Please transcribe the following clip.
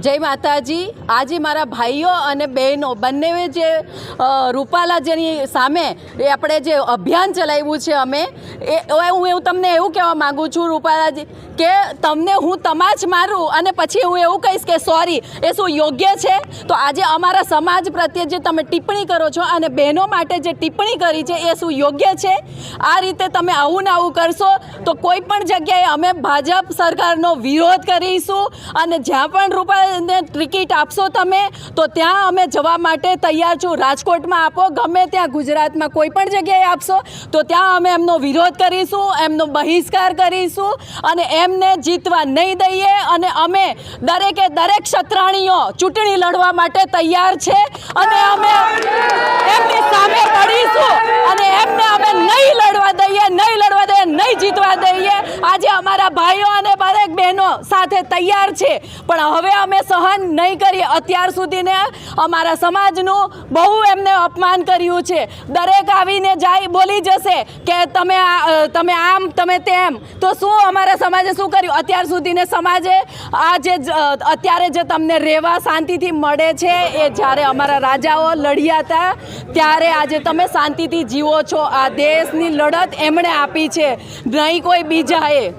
જય માતાજી. આજે મારા ભાઈઓ અને બહેનો બંને જે રૂપાલા જેની સામે એ આપણે જે અભિયાન ચલાવ્યું છે અમે, એ હું એવું તમને એવું કહેવા માગું છું રૂપાલાજી કે તમને હું તમાચ મારું અને પછી હું એવું કહીશ કે સોરી, એ શું યોગ્ય છે? તો આજે અમારા સમાજ પ્રત્યે જે તમે ટિપ્પણી કરો છો અને બહેનો માટે જે ટિપ્પણી કરી છે એ શું યોગ્ય છે? આ રીતે તમે આવું ને આવું કરશો તો કોઈ પણ જગ્યાએ અમે ભાજપ સરકારનો વિરોધ કરીશું અને જ્યાં પણ રૂપાને ટિકિટ આપશો તમે, તો ત્યાં અમે જવા માટે તૈયાર છું. રાજકોટમાં આપો, ગમે ત્યાં ગુજરાતમાં કોઈ પણ જગ્યાએ આપશો, તો ત્યાં અમે એમનો વિરોધ કરીશું, એમનો બહિષ્કાર કરીશું અને એમને જીતવા નહીં દઈએ અને અમે દરેકે દરેક ક્ષત્રાણીઓ ચૂંટણી લડવા માટે તૈયાર છે અને અમે એમની સામે પડીશું અને એમને અમે નહીં લડવા દઈએ, નહીં લડવા દઈએ, નહીં જીતવા દઈએ. આજે અમારા ભાઈઓ અને બહેનો સાથે તૈયાર છે. પણ હવે અમે સહન નહીં કરીએ. અત્યાર સુધીને અમારા સમાજનું બહુ એમને અપમાન કર્યું છે. દરેક આવીને જાય, બોલી જશે કે તમે તમે આમ, તમે તેમ. તો શું અમારા સમાજે શું કર્યું? અત્યાર સુધીને સમાજે આ જે અત્યારે જે તમને રહેવા શાંતિથી મળે છે, એ જ્યારે અમારા રાજાઓ લડ્યા હતા, ત્યારે આજે તમે શાંતિથી જીવો છો. આ દેશની લડત એમણે આપી છે. નહીં કોઈ બીજાએ.